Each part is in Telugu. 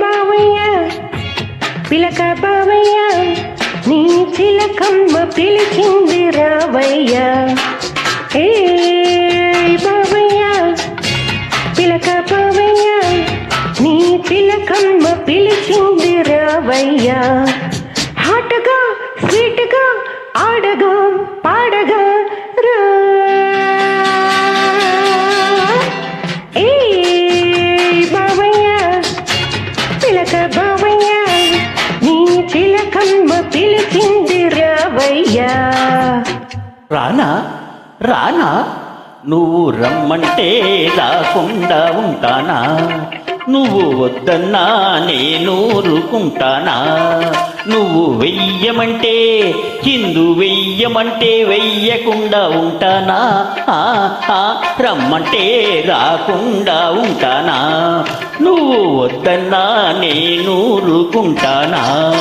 బావయ్యా పిలక బావయ్యా నీ చిలకమ్మ పిలిచింది రావయ్యా ఏ బావయ్యా పిలక బావయ్యా నీ చిలకమ్మ పిలిచింది రావయ్యా హాటగా స్వీట్గా ఆడగా పాడగా రా రానా? రానా? నువ్వు రమ్మంటే రాకుండా ఉంటానా? నువ్వు వద్దన్నా నేను ఊరుకుంటానా? నువ్వు వెయ్యమంటే చిందు వెయ్యమంటే వెయ్యకుండా ఉంటానా? ఆ, ఆ, రమ్మంటే రాకుండా ఉంటానా? నువ్వు వద్దన్నా నేను ఊరుకుంటానా?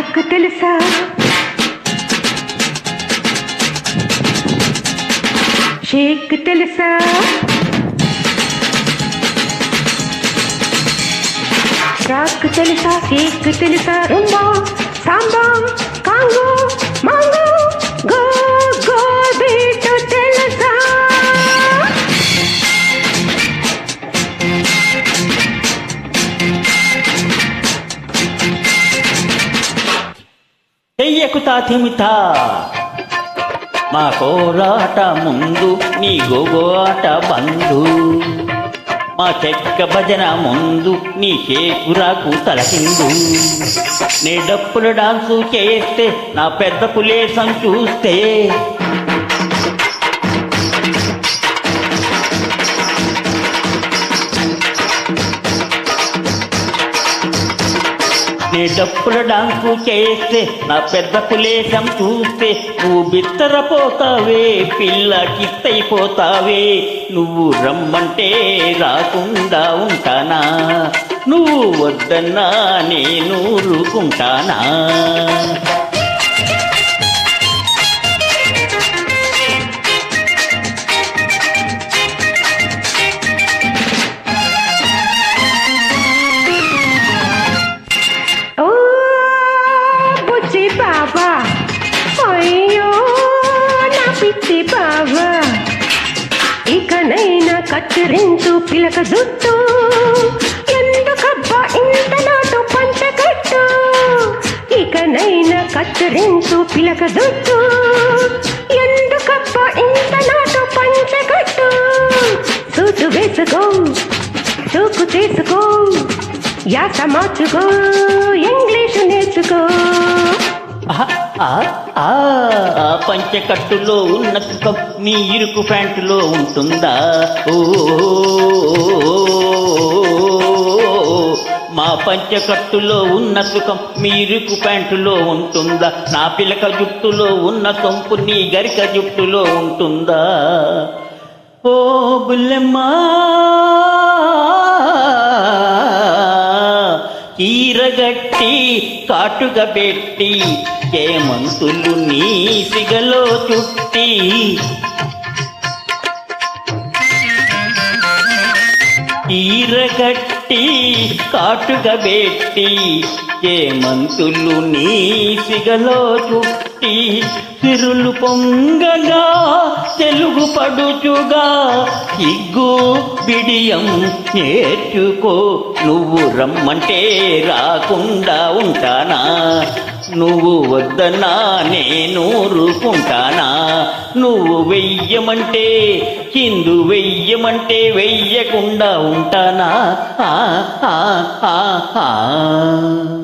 రాకు తెలుసా షేక్ తెలుసా రాక్ తెలుసా షేక్ తెలుసా రుంబా సాంబా కాంగో మాంగో చెయ్యకుతా మా కోరాట ముందు నీ గోగోట బంధు మా చెక్క భజన ముందు నీ చేకురాకు తలకిందు. నీ డప్పుల డాన్సు చేస్తే నా పెద్ద పులేసం చూస్తే నీ డప్పుల డాన్సు చేస్తే నా పెద్ద పులేశం చూస్తే నువ్వు బిత్తరపోతావే పిల్ల కిత్తైపోతావే నువ్వు రమ్మంటే రాకుండా ఉంటానా? నువ్వు వద్దన్నా నేను ఊరుకుంటానా? బావా ఇకనైనా కత్తిరించు పిలక జుట్టు. ఎందుకబ్బా ఇంత నాటు పంచకట్టు ఇకనైనా కత్తిరించు పిలక జుట్టు. ఎందుకబ్బా ఇంత నాటు పంచకట్టు సూటు వేసుకో చూకు తీసుకో. యాస మార్చుకో ఇంగ్లీషు నేర్చుకో. పంచకట్టులో ఉన్న సుఖం నీ ఇరుకు ప్యాంటులో ఉంటుందా? ఓ మా పంచకట్టులో ఉన్న సుఖం మీ ఇరుకు ప్యాంటులో ఉంటుందా? నా పిలక జుట్టులో ఉన్న సొంపు నీ గరిక జుట్టులో ఉంటుందా? ఓ బుల్లెమ్మా చీరగట్టి కాటుగా పెట్టి జయమంతులు నీ సిగలో చుట్టి? చీరగట్టి కాటుగబెట్టి జయమంతులు చేమంతులు నీ సిగలో చుట్టి? సిరులు పొంగగా తెలుగు పడుచుగా సిగ్గు బిడియం నేర్చుకో నువ్వు రమ్మంటే రాకుండా ఉంటానా? నువ్వు వద్దన్నా నేను ఊరుకుంటానా? నువ్వు వెయ్యమంటే హిందు వెయ్యమంటే వెయ్యకుండా ఉంటానా? ఆ, ఆ, ఆ, ఆ.